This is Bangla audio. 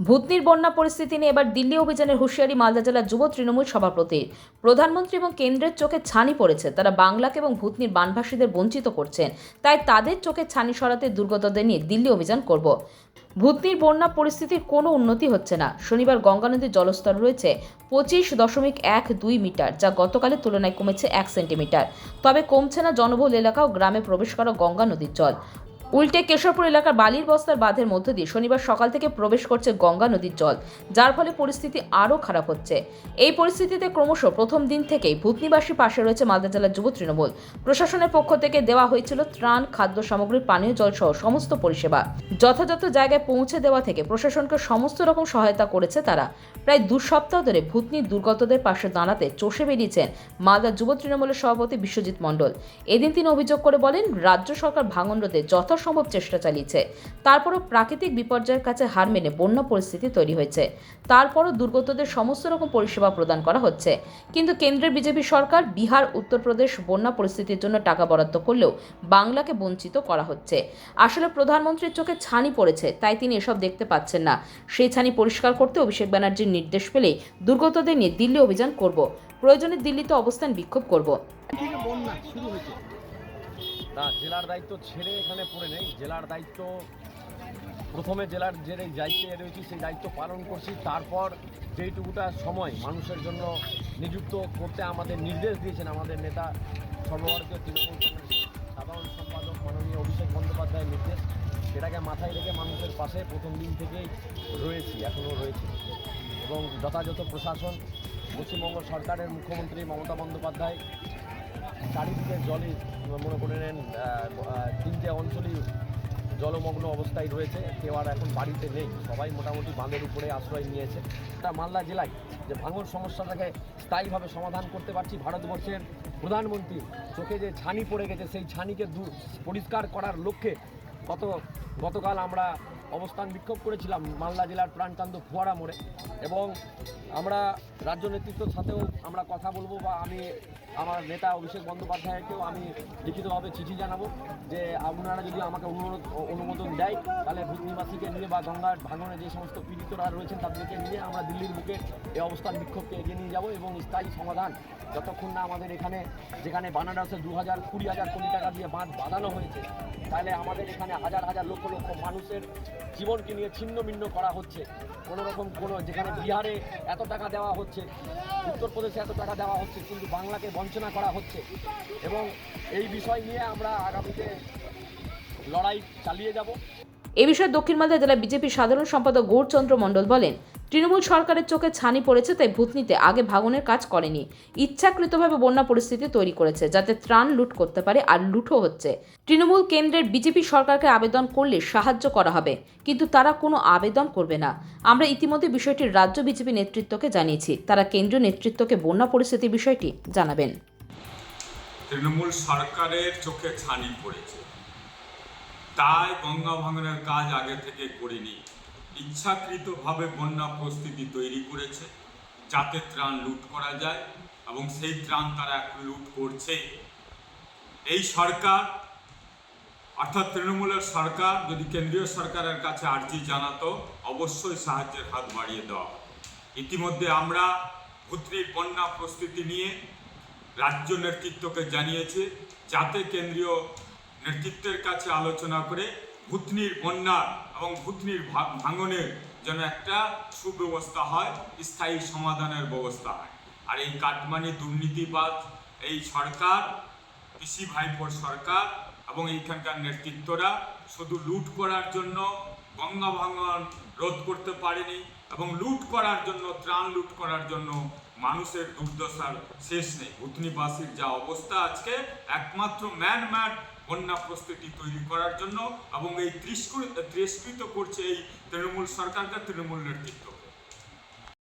ভূতনির বন্যা পরিস্থিতি নিয়ে এবার দিল্লি অভিযানের হুঁশিয়ারি মালদা জেলার যুব তৃণমূল সভাপতির। প্রধানমন্ত্রী এবং কেন্দ্রের চোখে ছানি পড়েছে, তারা বাংলাকে এবং ভূতনির বানভাসীদের বঞ্চিত করছেন। তাই তাদের চোখে ছানি সরাতে দুর্গতদের নিয়ে দিল্লি অভিযান করব। ভূতনির বন্যা পরিস্থিতির কোনো উন্নতি হচ্ছে না। শনিবার গঙ্গা নদীর জলস্তর রয়েছে পঁচিশ দশমিক এক দুই মিটার, যা গতকালের তুলনায় কমেছে এক সেন্টিমিটার। তবে কমছে না জনবহুল এলাকা ও গ্রামে প্রবেশ করা গঙ্গা নদীর জল। উল্টে কেশবপুর এলাকার বালির বস্তার বাঁধের মধ্য দিয়ে শনিবার সকাল থেকে প্রবেশ করছে গঙ্গা নদীর জল, যার ফলে পরিস্থিতি আরও খারাপ হচ্ছে। এই পরিস্থিতিতে ক্রমশ প্রথম দিন থেকেই ভূতনিবাসী পাশে রয়েছে মালদা জেলার যুব তৃণমূল। প্রশাসনের পক্ষ থেকে দেওয়া হয়েছিল ত্রাণ, খাদ্য সামগ্রী, পানীয় জল সহ সমস্ত পরিষেবা। যথাযথ জায়গায় পৌঁছে দেওয়া থেকে প্রশাসনকে সমস্ত রকম সহায়তা করেছে তারা। প্রায় দু সপ্তাহ ধরে ভূতনির দুর্গতদের পাশে দাঁড়াতে চষে বেরিয়েছেন মালদা যুব তৃণমূলের সভাপতি বিশ্বজিৎ মণ্ডল। এদিন তিনি অভিযোগ করে বলেন, রাজ্য সরকার ভাঙন রোধে যথাসম্ভব চেষ্টা চালিয়েছে। তারপরও প্রাকৃতিক বিপর্যয়ের কাছে হার মেনে বন্যা পরিস্থিতি তৈরি হয়েছে। তারপরও দুর্গতদের সমস্ত রকম পরিষেবা প্রদান করা হচ্ছে। কিন্তু কেন্দ্রের বিজেপি সরকার বিহার, উত্তরপ্রদেশ বন্যা পরিস্থিতির জন্য টাকা বরাদ্দ করলেও বাংলাকে বঞ্চিত করা হচ্ছে। আসলে প্রধানমন্ত্রীর চোখে ছানি পড়েছে, তাই তিনি এসব দেখতে পাচ্ছেন না। সেই ছানি পরিষ্কার করতে অভিষেক ব্যানার্জির নির্দেশ পেলেই দুর্গতদের নিয়ে দিল্লি অভিযান করব। প্রয়োজনে দিল্লিতে অবস্থান বিক্ষোভ করব। না জেলার দায়িত্ব ছেড়ে এখানে পড়ে নেই। জেলার দায়িত্ব, প্রথমে জেলার যে দায়িত্বে রয়েছি, সেই দায়িত্ব পালন করছি। তারপর যেইটুকুটা সময় মানুষের জন্য নিযুক্ত করতে আমাদের নির্দেশ দিয়েছেন আমাদের নেতা সর্বভারতীয় তৃণমূল কংগ্রেসের সাধারণ সম্পাদক মাননীয় অভিষেক বন্দ্যোপাধ্যায়ের নির্দেশ। সেটাকে মাথায় রেখে মানুষের পাশে প্রথম দিন থেকেই রয়েছি, এখনও রয়েছে। এবং যথাযথ প্রশাসন, পশ্চিমবঙ্গ সরকারের মুখ্যমন্ত্রী মমতা বন্দ্যোপাধ্যায় চারিদিকে জলে মনে করে নেন তিনটে অঞ্চলই জলমগ্ন অবস্থায় রয়েছে। কেউ আর এখন বাড়িতে নেই। সবাই মোটামুটি বাঁধের উপরে আশ্রয় নিয়েছে। তা মালদা জেলায় যে ভাঙন সমস্যাটাকে স্থায়ীভাবে সমাধান করতে পারছি ভারতবর্ষের প্রধানমন্ত্রী, চোখে যে ছানি পড়ে গেছে, সেই ছানিকে দূর পরিষ্কার করার লক্ষ্যে গত গতকাল আমরা অবস্থান বিক্ষোভ করেছিলাম মালদা জেলার প্রাণকান্ত ফোয়ারা মোড়ে। এবং আমরা রাজ্য নেতৃত্বের সাথেও আমরা কথা বলব বা আমি আমার নেতা অভিষেক বন্দ্যোপাধ্যায়কেও আমি লিখিতভাবে চিঠি জানাব যে আপনারা যদি আমাকে অনুমোদন অনুমোদন দেয়, তাহলে ভূতনিবাসীকে নিয়ে বা গঙ্গার ভাঙনে যে সমস্ত পীড়িতরা রয়েছেন তাদেরকে নিয়ে আমরা দিল্লির বুকে এই অবস্থান বিক্ষোভকে এগিয়ে নিয়ে যাব এবং স্থায়ী সমাধান যতক্ষণ না আমাদের এখানে, যেখানে বানারসে দু হাজার কুড়ি হাজার কোটি টাকা দিয়ে বাঁধ বাঁধানো হয়েছে, তাহলে আমাদের এখানে হাজার হাজার লক্ষ লক্ষ মানুষের জীবনকে নিয়ে ছিন্ন ভিন্ন করা হচ্ছে। কোনো রকম কোনো যেখানে বিহারে এত টাকা দেওয়া হচ্ছে, উত্তরপ্রদেশে এত টাকা দেওয়া হচ্ছে, কিন্তু বাংলাকে বঞ্চনা করা হচ্ছে। এবং এই বিষয় নিয়ে আমরা আগামীতে লড়াই চালিয়ে যাব। এ বিষয়ে দক্ষিণ মালদা জেলা বিজেপির সাধারণ সম্পাদক গৌরচন্দ্র মণ্ডল বলেন তৃণমূল সরকারের চোখে ছানি পড়েছে, তাই ভূতনিতে আগে ভাঙনের কাজ করেনি। ইচ্ছাকৃতভাবে বন্যা পরিস্থিতি তৈরি করেছে, যাতে ত্রাণ লুট করতে পারে আর লুটও হচ্ছে। তৃণমূল কেন্দ্রের বিজেপি সরকারকে আবেদন করলে সাহায্য করা হবে, কিন্তু তারা কোনো আবেদন করবে না। আমরা ইতিমধ্যে বিষয়টি রাজ্য বিজেপি নেতৃত্বকে জানিয়েছি। তারা কেন্দ্রীয় নেতৃত্বকে বন্যা পরিস্থিতির বিষয়টি জানাবেন। তৃণমূল সরকারের চোখে ছানি পড়েছে। তাই গঙ্গা ভাঙনের কাজ আগে থেকে করিনি। ইচ্ছাকৃতভাবে বন্যা প্রস্তুতি তৈরি করেছে, যাতে ত্রাণ লুট করা যায় এবং সেই ত্রাণ তারা এখন লুট করছে। এই সরকার, অর্থাৎ তৃণমূলের সরকার, যদি কেন্দ্রীয় সরকারের কাছে আর্জি জানাতো, অবশ্যই সাহায্যের হাত বাড়িয়ে দেওয়া ইতিমধ্যে আমরা ভূত্রির বন্যা প্রস্তুতি নিয়ে রাজ্য নেতৃত্বকে জানিয়েছে, যাতে কেন্দ্রীয় নেতৃত্বের কাছে আলোচনা করে ভূতনির বন্যা এবং ভূতনির ভাঙনের যেন একটা সুব্যবস্থা হয়, স্থায়ী সমাধানের ব্যবস্থা হয়। আর এই কাটমানি দুর্নীতিবাদ, এই সরকার কৃষি ভাইপোর সরকার এবং এইখানকার নেতৃত্বরা শুধু লুট করার জন্য গঙ্গা ভাঙন, রোধ করতে পারেনি এবং লুট করার জন্য, ত্রাণ লুট করার জন্য মানুষের দুর্দশার শেষ নেই। ভূতনিবাসীর যা অবস্থা আজকে, একমাত্র ম্যান ম্যাট বন্যা প্রস্তুতি তৈরি করার জন্য এবং এই তিরস্কৃত করছে এই তৃণমূল সরকারকে, তৃণমূল নেতৃত্ব।